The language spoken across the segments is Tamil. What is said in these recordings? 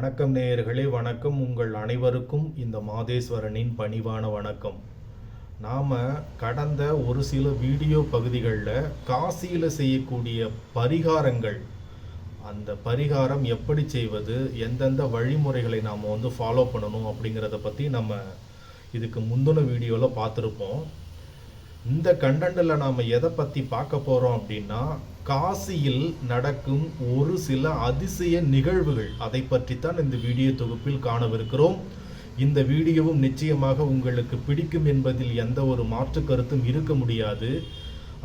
வணக்கம் நேயர்களே வணக்கம் உங்கள் அனைவருக்கும் இந்த மாதேஸ்வரனின் பணிவான வணக்கம். நாம் கடந்த ஒரு சில வீடியோ பகுதிகளில் காசியில் செய்யக்கூடிய பரிகாரங்கள் அந்த பரிகாரம் எப்படி செய்வது எந்தெந்த வழிமுறைகளை நாம் வந்து ஃபாலோ பண்ணணும் அப்படிங்கிறத பற்றி நம்ம இதுக்கு முந்தின வீடியோவில் பார்த்துருப்போம். இந்த கண்டென்ட்டில் நாம் எதை பற்றி பார்க்க போகிறோம் அப்படின்னா காசியில் நடக்கும் ஒரு சில அதிசய நிகழ்வுகள். அதை பற்றித்தான் இந்த வீடியோ தொகுப்பில் காணவிருக்கிறோம். இந்த வீடியோவும் நிச்சயமாக உங்களுக்கு பிடிக்கும் என்பதில் எந்த ஒரு மாற்று கருத்தும் இருக்க முடியாது.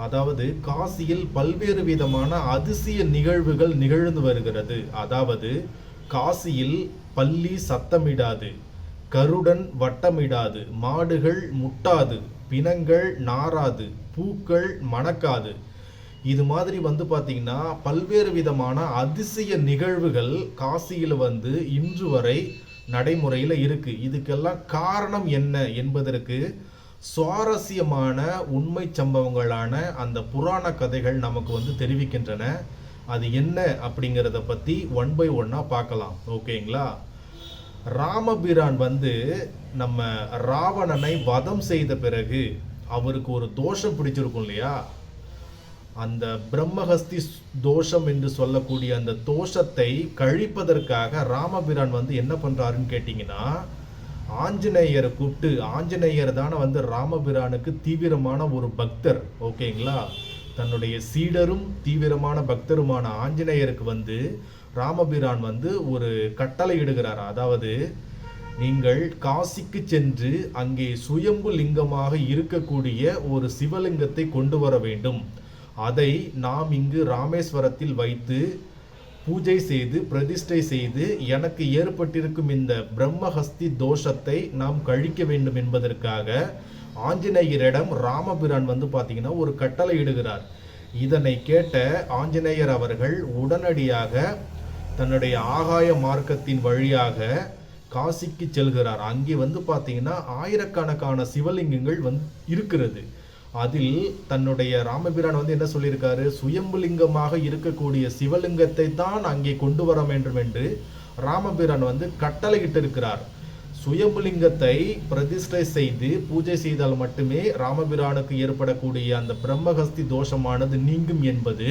அதாவது காசியில் பல்வேறு விதமான அதிசய நிகழ்வுகள் நிகழ்ந்து வருகிறது. அதாவது காசியில் பள்ளி சத்தமிடாது கருடன் வட்டமிடாது மாடுகள் முட்டாது பிணங்கள் நாராது பூக்கள் மணக்காது இது மாதிரி வந்து பார்த்தீங்கன்னா பல்வேறு விதமான அதிசய நிகழ்வுகள் காசியில் வந்து இன்று வரை நடைமுறையில் இருக்குது இதுக்கெல்லாம் காரணம் என்ன என்பதற்கு சுவாரஸ்யமான உண்மை சம்பவங்களான அந்த புராண கதைகள் நமக்கு வந்து தெரிவிக்கின்றன. அது என்ன அப்படிங்கிறத பற்றி ஒன் பை ஒன்னாக பார்க்கலாம். ஓகேங்களா? ராமபிரான் வந்து நம்ம ராவணனை வதம் செய்த பிறகு அவருக்கு ஒரு தோஷம் பிடிச்சிருக்கும் இல்லையா? அந்த பிரம்மஹஸ்தி ஸ்- தோஷம் என்று சொல்லக்கூடிய அந்த தோஷத்தை கழிப்பதற்காக ராமபிரான் வந்து என்ன பண்ணுறாருன்னு கேட்டிங்கன்னா ஆஞ்சநேயரை கூப்பிட்டு ஆஞ்சநேயர் தானே வந்து ராமபிரானுக்கு தீவிரமான ஒரு பக்தர் ஓகேங்களா? தன்னுடைய சீடரும் தீவிரமான பக்தருமான ஆஞ்சநேயருக்கு வந்து ராமபிரான் வந்து ஒரு கட்டளை இடுகிறார். அதாவது நீங்கள் காசிக்கு சென்று அங்கே சுயம்பு லிங்கமாக இருக்கக்கூடிய ஒரு சிவலிங்கத்தை கொண்டு வர வேண்டும். அதை நாம் இங்கு ராமேஸ்வரத்தில் வைத்து பூஜை செய்து பிரதிஷ்டை செய்து எனக்கு ஏற்பட்டிருக்கும் இந்த பிரம்மஹஸ்தி தோஷத்தை நாம் கழிக்க வேண்டும் என்பதற்காக ஆஞ்சநேயரிடம் ராமபிரான் வந்து பார்த்தீங்கன்னா ஒரு கட்டளை இடுகிறார். இதனை கேட்ட ஆஞ்சநேயர் அவர்கள் உடனடியாக தன்னுடைய ஆகாய மார்க்கத்தின் வழியாக காசிக்கு செல்கிறார். அங்கே வந்து பார்த்தீங்கன்னா ஆயிரக்கணக்கான சிவலிங்கங்கள் வந்து இருக்கிறது. அதில் தன்னுடைய ராமபிரான் வந்து என்ன சொல்லியிருக்காரு? சுயம்புலிங்கமாக இருக்கக்கூடிய சிவலிங்கத்தை தான் அங்கே கொண்டு வர வேண்டும் என்று ராமபிரான் வந்து கட்டளையிட்டு இருக்கிறார் சுயம்புலிங்கத்தை பிரதிஷ்டை செய்து பூஜை செய்தால் மட்டுமே ராமபிரானுக்கு ஏற்படக்கூடிய அந்த பிரம்மஹஸ்தி தோஷமானது நீங்கும் என்பது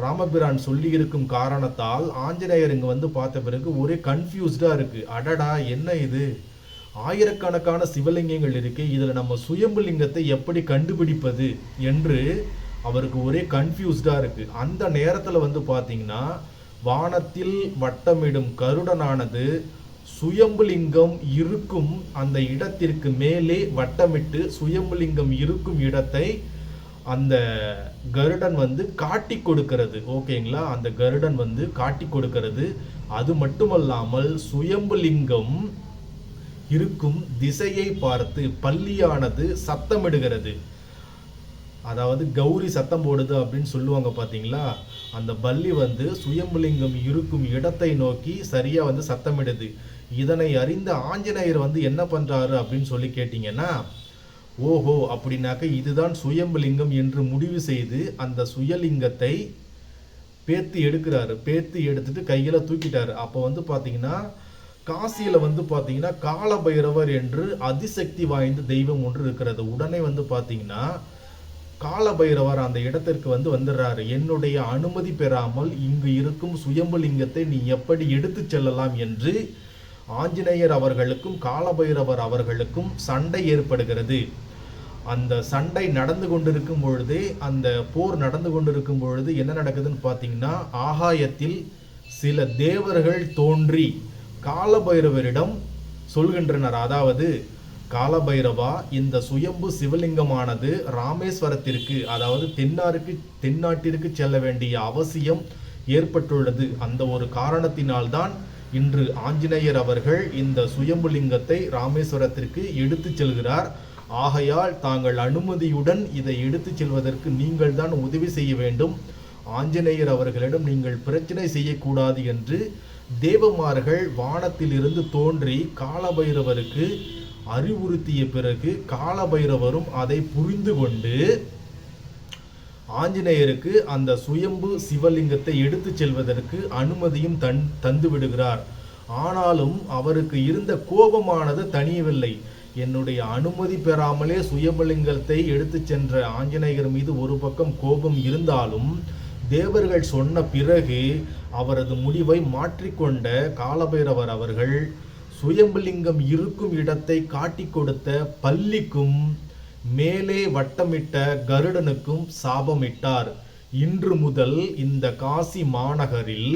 ராமபிரான் சொல்லியிருக்கும் காரணத்தால் ஆஞ்சநேயர் இங்கே வந்து பார்த்த பிறகு ஒரே கன்ஃபியூஸ்டாக இருக்குது அடடா என்ன இது? ஆயிரக்கணக்கான சிவலிங்கங்கள் இருக்கு. இதில் நம்ம சுயம்பு லிங்கத்தை எப்படி கண்டுபிடிப்பது என்று அவருக்கு ஒரே கன்ஃபியூஸ்டாக இருக்கு. அந்த நேரத்தில் வந்து பார்த்தீங்கன்னா வானத்தில் வட்டமிடும் கருடனானது சுயம்புலிங்கம் இருக்கும் அந்த இடத்திற்கு மேலே வட்டமிட்டு சுயம்புலிங்கம் இருக்கும் இடத்தை அந்த கருடன் வந்து காட்டி கொடுக்கிறது. ஓகேங்களா? அந்த கருடன் வந்து காட்டி கொடுக்கிறது. அது மட்டுமல்லாமல் சுயம்புலிங்கம் இருக்கும் திசையை பார்த்து பள்ளியானது சத்தமிடுகிறது. அதாவது கௌரி சத்தம் போடுது அப்படின்னு சொல்லுவாங்க பார்த்தீங்களா அந்த பள்ளி வந்து சுயம்புலிங்கம் இருக்கும் இடத்தை நோக்கி சரியாக வந்து சத்தமிடுது. இதனை அறிந்த ஆஞ்சநேயர் வந்து என்ன பண்ணுறாரு அப்படின்னு சொல்லி கேட்டிங்கன்னா ஓஹோ அப்படின்னாக்க இதுதான் சுயம்புலிங்கம் என்று முடிவு செய்து அந்த சுயலிங்கத்தை பேத்து எடுக்கிறாரு. பேத்து எடுத்துட்டு கையில் தூக்கிட்டாரு. அப்போ வந்து பார்த்தீங்கன்னா காசியில் வந்து பார்த்தீங்கன்னா காலபைரவர் என்று அதிசக்தி வாய்ந்த தெய்வம் ஒன்று இருக்கிறது. உடனே வந்து பார்த்தீங்கன்னா காலபைரவர் அந்த இடத்திற்கு வந்து வந்துடுறாரு. என்னுடைய அனுமதி பெறாமல் இங்கு இருக்கும் சுயம்புலிங்கத்தை நீ எப்படி எடுத்து செல்லலாம் என்று ஆஞ்சநேயர் அவர்களுக்கும் காலபைரவர் அவர்களுக்கும் சண்டை ஏற்படுகிறது. அந்த சண்டை நடந்து கொண்டிருக்கும் பொழுதே அந்த போர் நடந்து கொண்டிருக்கும் பொழுது என்ன நடக்குதுன்னு பார்த்தீங்கன்னா ஆகாயத்தில் சில தேவர்கள் தோன்றி காலபைரவரிடம் சொல்கின்றனர். அதாவது காலபைரவா இந்த சுயம்பு சிவலிங்கமானது ராமேஸ்வரத்திற்கு அதாவது தென்னாருக்கு தென்னாட்டிற்கு செல்ல வேண்டிய அவசியம் ஏற்பட்டுள்ளது. அந்த ஒரு காரணத்தினால்தான் இன்று ஆஞ்சநேயர் அவர்கள் இந்த சுயம்புலிங்கத்தை ராமேஸ்வரத்திற்கு எடுத்துச் செல்கிறார். ஆகையால் தாங்கள் அனுமதியுடன் இதை எடுத்துச் செல்வதற்கு நீங்கள் தான் உதவி செய்ய வேண்டும். ஆஞ்சநேயர் அவர்களிடம் நீங்கள் பிரச்சனை செய்யக்கூடாது என்று தேவமார்கள் வானத்திலிருந்து தோன்றி காலபைரவருக்கு அறிவுறுத்திய பிறகு காலபைரவரும் அதை புரிந்து கொண்டு ஆஞ்சநேயருக்கு அந்த சுயம்பு சிவலிங்கத்தை எடுத்துச் செல்வதற்கு அனுமதியும் தன் தந்து விடுகிறார். ஆனாலும் அவருக்கு இருந்த கோபமானது தனியவில்லை என்னுடைய அனுமதி பெறாமலே சுயபலிங்கத்தை எடுத்துச் சென்ற ஆஞ்சநேயர் மீது ஒரு பக்கம் கோபம் இருந்தாலும் தேவர்கள் சொன்ன பிறகு அவரது முடிவை மாற்றிக்கொண்ட காலபைரவர் அவர்கள் சுயம்பலிங்கம் இருக்கும் இடத்தை காட்டி கொடுத்த பள்ளிக்கும் மேலே வட்டமிட்ட கருடனுக்கும் சாபமிட்டார். இன்று முதல் இந்த காசி மாநகரில்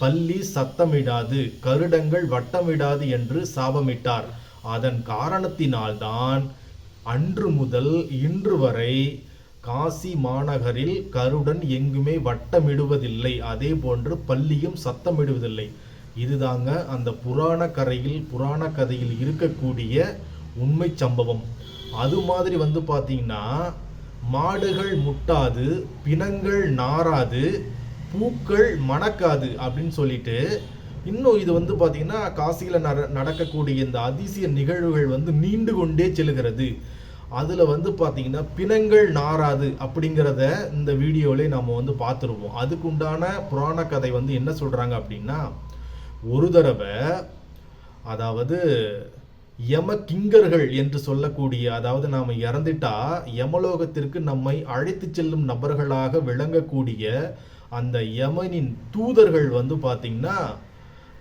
பள்ளி சத்தமிடாது கருடங்கள் வட்டமிடாது என்று சாபமிட்டார். அதன் காரணத்தினால்தான் அன்று முதல் இன்று வரை காசி மாநகரில் கருடன் எங்குமே வட்டமிடுவதில்லை. அதே போன்று பள்ளியும் சத்தமிடுவதில்லை. இதுதாங்க அந்த புராண கரையில் புராண கதையில் இருக்கக்கூடிய உண்மை சம்பவம். அது மாதிரி வந்து பார்த்தீங்கன்னா மாடுகள் முட்டாது பிணங்கள் நாராது பூக்கள் மணக்காது அப்படின்னு சொல்லிட்டு இன்னும் இது வந்து பார்த்தீங்கன்னா காசியில் நட நடக்கக்கூடிய இந்த அதிசய நிகழ்வுகள் வந்து நீண்டு கொண்டே செல்கிறது. அதில் வந்து பார்த்தீங்கன்னா பிணங்கள் நாராது அப்படிங்கிறத இந்த வீடியோவிலே நம்ம வந்து பார்த்துருவோம் அதுக்குண்டான புராண கதை வந்து என்ன சொல்கிறாங்க அப்படின்னா ஒரு தடவை அதாவது யம கிங்கர்கள் என்று சொல்லக்கூடிய அதாவது நாம் இறந்துட்டா யமலோகத்திற்கு நம்மை அழைத்து செல்லும் நபர்களாக விளங்கக்கூடிய அந்த யமனின் தூதர்கள் வந்து பார்த்திங்கன்னா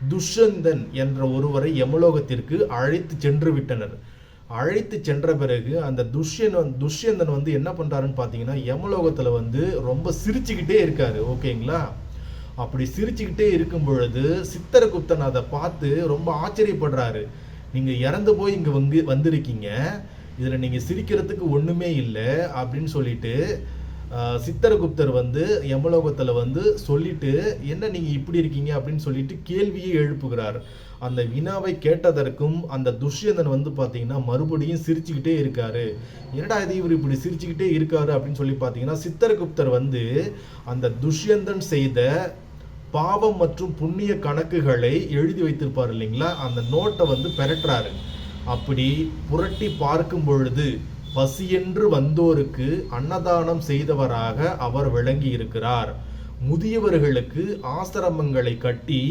துஷ்யந்தன் என்ற ஒருவரை யமலோகத்திற்கு அழைத்து சென்று விட்டனர். அழைத்து சென்ற பிறகு அந்த துஷ்யன் துஷ்யந்தன் வந்து என்ன பண்ணுறாருன்னு பார்த்தீங்கன்னா யமலோகத்தில் வந்து ரொம்ப சிரிச்சுக்கிட்டே இருக்காரு. ஓகேங்களா? அப்படி சிரிச்சுக்கிட்டே இருக்கும் பொழுது சித்தரகுப்தன் அதை பார்த்து ரொம்ப ஆச்சரியப்படுறாரு. நீங்கள் இறந்து போய் இங்கே வந்து வந்திருக்கீங்க. இதில் நீங்கள் சிரிக்கிறதுக்கு ஒன்றுமே இல்லை அப்படின்னு சொல்லிட்டு சித்தரகுப்தர் வந்து யமலோகத்தில் வந்து சொல்லிட்டு என்ன நீங்கள் இப்படி இருக்கீங்க? அப்படின்னு சொல்லிட்டு கேள்வியை எழுப்புகிறார். அந்த வினாவை கேட்டதற்கும் அந்த துஷ்யந்தன் வந்து பார்த்தீங்கன்னா மறுபடியும் சிரிச்சுக்கிட்டே இருக்காரு. என்னடா இது இவர் இப்படி சிரிச்சுக்கிட்டே இருக்காரு? அப்படின்னு சொல்லி பார்த்தீங்கன்னா சித்தரகுப்தர் வந்து அந்த துஷ்யந்தன் செய்த பாவம் மற்றும் புண்ணிய கணக்குகளை எழுதி வைத்திருப்பார் இல்லைங்களா? அந்த நோட்டை வந்து பெரட்டுறாரு அப்படி புரட்டி பார்க்கும் பொழுது பசியென்று வந்தோருக்கு அன்னதானம் செய்தவராக அவர் விளங்கி இருக்கிறார் முதியவர்களுக்கு ஆசிரமங்களை கட்டி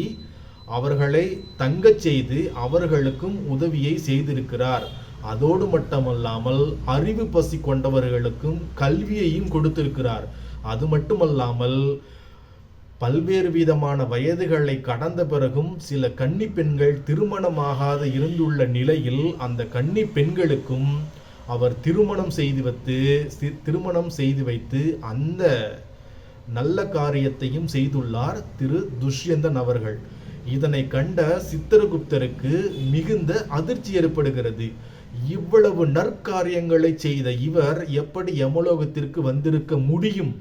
அவர்களை தங்கச் செய்து அவர்களுக்கும் உதவியை செய்திருக்கிறார். அதோடு மட்டுமல்லாமல் அறிவு பசி கொண்டவர்களுக்கும் கல்வியையும் கொடுத்திருக்கிறார். அது மட்டுமல்லாமல் பல்வேறு விதமான வயதுகளை கடந்த பிறகும் சில கன்னி பெண்கள் திருமணமாகாத இருந்துள்ள நிலையில் அந்த கன்னி பெண்களுக்கும் அவர் திருமணம் செய்து வைத்து திருமணம் செய்து வைத்து அந்த நல்ல காரியத்தையும் செய்துள்ளார் திரு துஷ்யந்தன் அவர்கள். இதனை கண்ட சித்திரகுப்தருக்கு மிகுந்த அதிர்ச்சி ஏற்படுகிறது. இவ்வளவு நற்காரியங்களை செய்த இவர் எப்படி யமலோகத்திற்கு வந்திருக்க முடியும்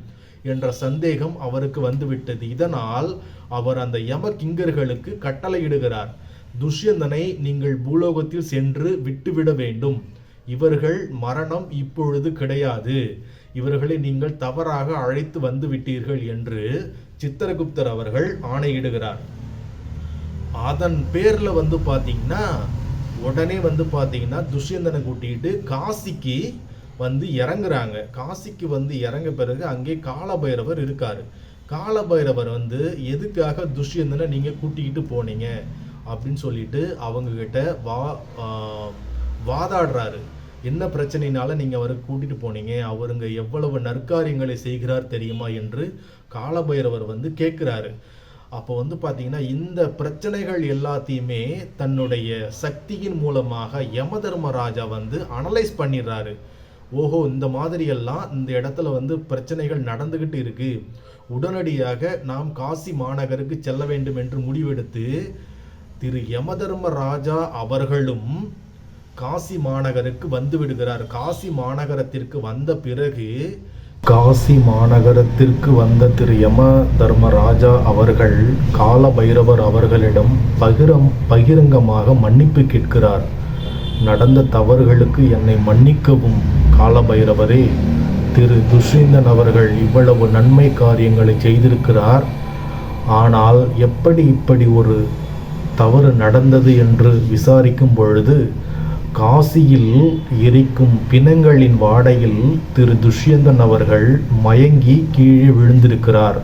என்ற சந்தேகம் அவருக்கு வந்துவிட்டது. இதனால் அவர் அந்த யமகிங்கர்களுக்கு கட்டளையிடுகிறார். துஷ்யந்தனை நீங்கள் பூலோகத்தில் சென்று விட்டுவிட வேண்டும். இவர்கள் மரணம் இப்பொழுது கிடையாது. இவர்களை நீங்கள் தவறாக அழைத்து வந்து விட்டீர்கள் என்று சித்திரகுப்தர் அவர்கள் ஆணையிடுகிறார். அதன் பேரில் வந்து பார்த்தீங்கன்னா உடனே வந்து பார்த்தீங்கன்னா துஷ்யந்தனை கூட்டிகிட்டு காசிக்கு வந்து இறங்குறாங்க. காசிக்கு வந்து இறங்க பிறகு அங்கே காலபைரவர் இருக்கார். காலபைரவர் வந்து எதுக்காக துஷ்யந்தனை நீங்கள் கூட்டிக்கிட்டு போனீங்க? அப்படின்னு சொல்லிட்டு அவங்கக்கிட்ட வா வாதாடுறாரு. என்ன பிரச்சனைனால நீங்கள் அவரை கூட்டிட்டு போனீங்க? அவருங்க எவ்வளவு நற்காரியங்களை செய்கிறார் தெரியுமா? என்று காலபைரவர் வந்து கேட்குறாரு. அப்போ வந்து பார்த்தீங்கன்னா இந்த பிரச்சனைகள் எல்லாத்தையுமே தன்னுடைய சக்தியின் மூலமாக யம தர்மராஜா வந்து அனலைஸ் பண்ணிடுறாரு. ஓஹோ இந்த மாதிரியெல்லாம் இந்த இடத்துல வந்து பிரச்சனைகள் நடந்துக்கிட்டு இருக்கு. உடனடியாக நாம் காசி மாநகருக்கு செல்ல வேண்டும் என்று முடிவெடுத்து திரு யமதர்ம ராஜா அவர்களும் காசி மாநகருக்கு வந்து விடுகிறார். காசி மாநகரத்திற்கு வந்த பிறகு காசி மாநகரத்திற்கு வந்த திரு யம தர்மராஜா அவர்கள் கால பைரவர் அவர்களிடம் பகிரம் பகிரங்கமாக மன்னிப்பு கேட்கிறார். நடந்த தவறுகளுக்கு என்னை மன்னிக்கவும் கால பைரவரே திரு துஷ்யந்தன் அவர்கள் இவ்வளவு நன்மை காரியங்களை செய்திருக்கிறார். ஆனால் எப்படி இப்படி ஒரு தவறு நடந்தது என்று விசாரிக்கும் பொழுது காசியில் எரிக்கும் பிணங்களின் வாடையில் திரு துஷ்யந்தன் அவர்கள் மயங்கி கீழே விழுந்திருக்கிறார்.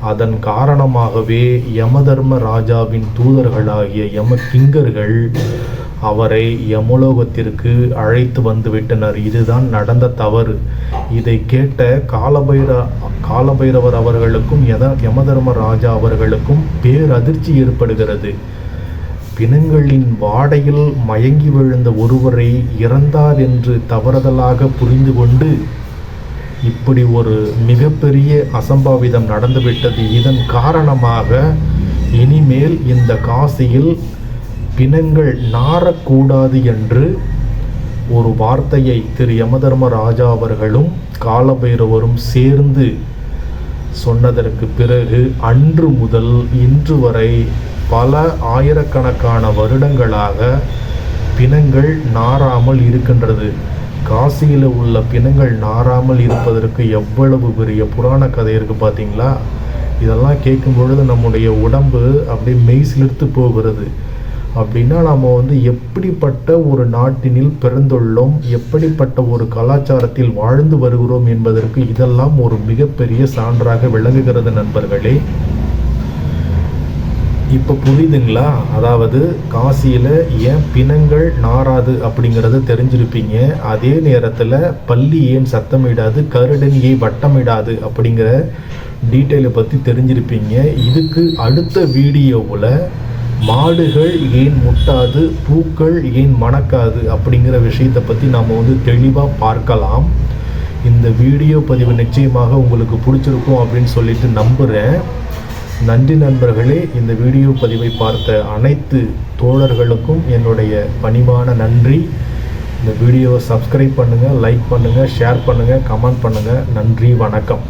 அதன் காரணமாகவே யமதர்ம ராஜாவின் தூதர்களாகிய யம கிங்கர்கள் அவரை யமலோகத்திற்கு அழைத்து வந்துவிட்டனர். இதுதான் நடந்த தவறு. இதை கேட்ட காலபைர காலபைரவர் அவர்களுக்கும் யத யமதர்ம ராஜா அவர்களுக்கும் பேரதிர்ச்சி ஏற்படுகிறது. பிணங்களின் வாடையில் மயங்கி விழுந்த ஒருவரை இறந்தார் என்று தவறுதலாக புரிந்து கொண்டு இப்படி ஒரு மிகப்பெரிய அசம்பாவிதம் நடந்துவிட்டது. இதன் காரணமாக இனிமேல் இந்த காசியில் பிணங்கள் நாரக்கூடாது என்று ஒரு வார்த்தையை திரு யமதர்ம ராஜா அவர்களும் காலபைரவரும் சேர்ந்து சொன்னதற்கு பிறகு அன்று முதல் இன்று வரை பல ஆயிரக்கணக்கான வருடங்களாக பிணங்கள் நாராமல் இருக்கின்றது. காசியில் உள்ள பிணங்கள் நாறாமல் இருப்பதற்கு எவ்வளவு பெரிய புராண கதை இருக்குது பார்த்தீங்களா இதெல்லாம் கேட்கும் பொழுது நம்முடைய உடம்பு அப்படியே மெய் சிலிர்த்து போகிறது. அப்படின்னா நாம் வந்து எப்படிப்பட்ட ஒரு நாட்டினில் பிறந்துள்ளோம் எப்படிப்பட்ட ஒரு கலாச்சாரத்தில் வாழ்ந்து வருகிறோம் என்பதற்கு இதெல்லாம் ஒரு மிகப்பெரிய சான்றாக விளங்குகிறது நண்பர்களே. இப்போ புரியுதுங்களா? அதாவது காசியில் ஏன் பிணங்கள் நாராது அப்படிங்கிறத தெரிஞ்சிருப்பீங்க. அதே நேரத்தில் பள்ளி ஏன் சத்தமிடாது கருடன் ஏன் வட்டமிடாது அப்படிங்கிற டீட்டெயிலை பற்றி தெரிஞ்சிருப்பீங்க. இதுக்கு அடுத்த வீடியோவில் மாடுகள் ஏன் முட்டாது பூக்கள் ஏன் மணக்காது அப்படிங்கிற விஷயத்தை பற்றி நாம் வந்து தெளிவாக பார்க்கலாம். இந்த வீடியோ பதிவு நிச்சயமாக உங்களுக்கு பிடிச்சிருக்கும் அப்படின்னு சொல்லிட்டு நம்புகிறேன் நன்றி நண்பர்களே இந்த வீடியோ பதிவை பார்த்த அனைத்து தோழர்களுக்கும் என்னுடைய பணிவான நன்றி. இந்த வீடியோவை சப்ஸ்கிரைப் பண்ணுங்கள் லைக் பண்ணுங்கள் ஷேர் பண்ணுங்கள் கமெண்ட் பண்ணுங்கள் நன்றி வணக்கம்.